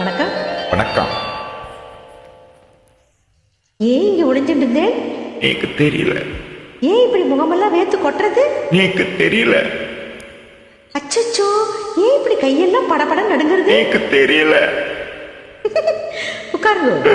வணக்கம். வணக்கம். ஏன் இங்க ஒளிஞ்சுட்டு இருந்தேன் எனக்கு தெரியல. ஏன் இப்படி முகமெல்லாம் வேத்து கொட்டுறது? எனக்கு தெரியல. அச்சச்சோ ஏன் இப்படி கையெல்லாம் படபட நடுங்குறது? எனக்கு தெரியல. உட்காருங்க.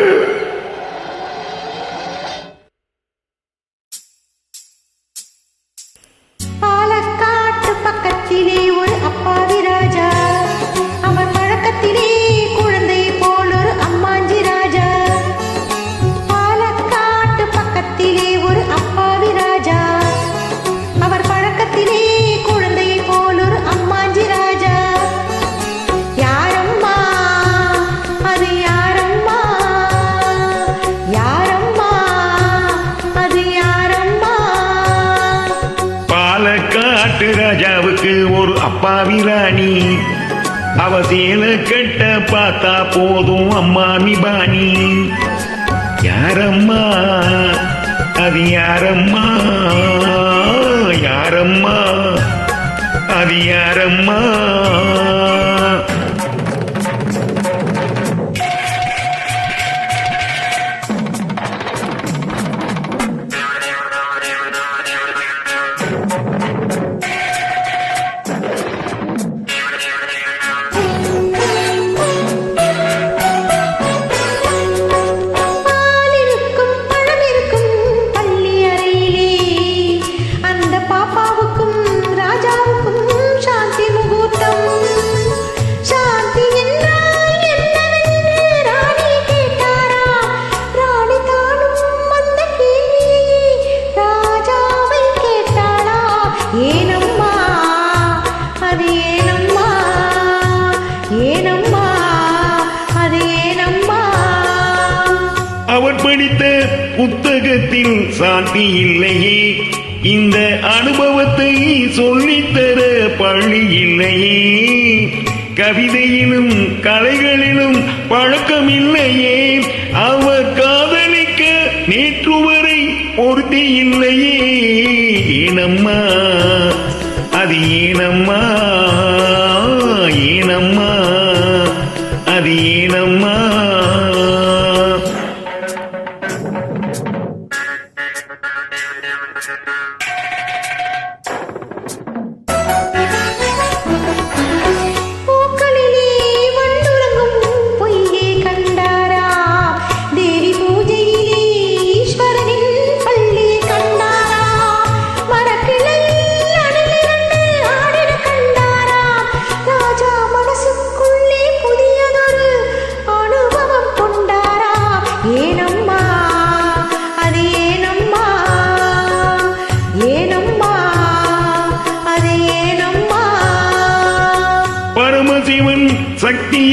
நாட்டு ராஜாவுக்கு ஒரு அப்பாவி ராணி அவ சேல கட்ட பார்த்தா போதும் அம்மா பாணி யாரம்மா? அது யாரம்மா? யாரம்மா? அது யாரம்மா? ஏனம்மா அது ஏனம்மா ஏனம்மா அது ஏனம்மா அவர் படித்த புத்தகத்தில் சாட்டி இல்லையே. இந்த அனுபவத்தை சொல்லித்தர பள்ளி இல்லையே. கவிதையிலும் கலைகளிலும் பழக்கம் இல்லையே அவர் காதலிக்க நேற்று வரை பொருத்தி இல்லையே. ஏனம்மா? அது ஏனம்மா? ஏனம்மா? அது ஏனம்மா?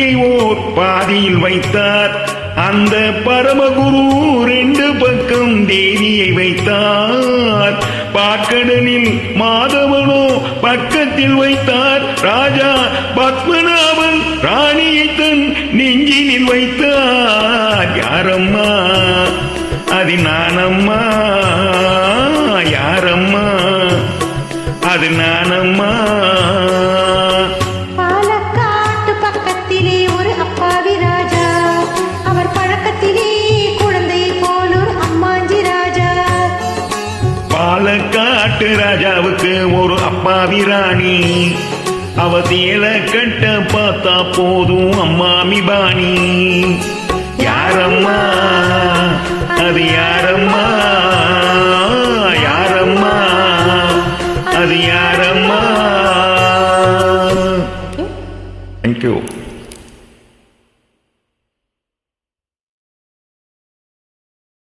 சக்தியை ஓர் பாதியில் வைத்தார். அந்த பரமகுரு ரெண்டு பக்கம் தேவியை வைத்தார். பாக்கடனில் மாதவனோ பக்கத்தில் வைத்தார். ராஜா பத்மநாபன் ராணியை தன் நெஞ்சினில் வைத்தார். யாரம்மா? அது நானம்மா? யாரம்மா? அது நானம்மா? நாட்டு ராஜாவுக்கு ஒரு அப்பாவி ராணி அவ சேல கட்ட பார்த்தா போதும் அம்மாமி பாணி யாரம்மா? அது யாரம்மா? யாரம்மா? அது யாரம்மா? தேங்க்யூ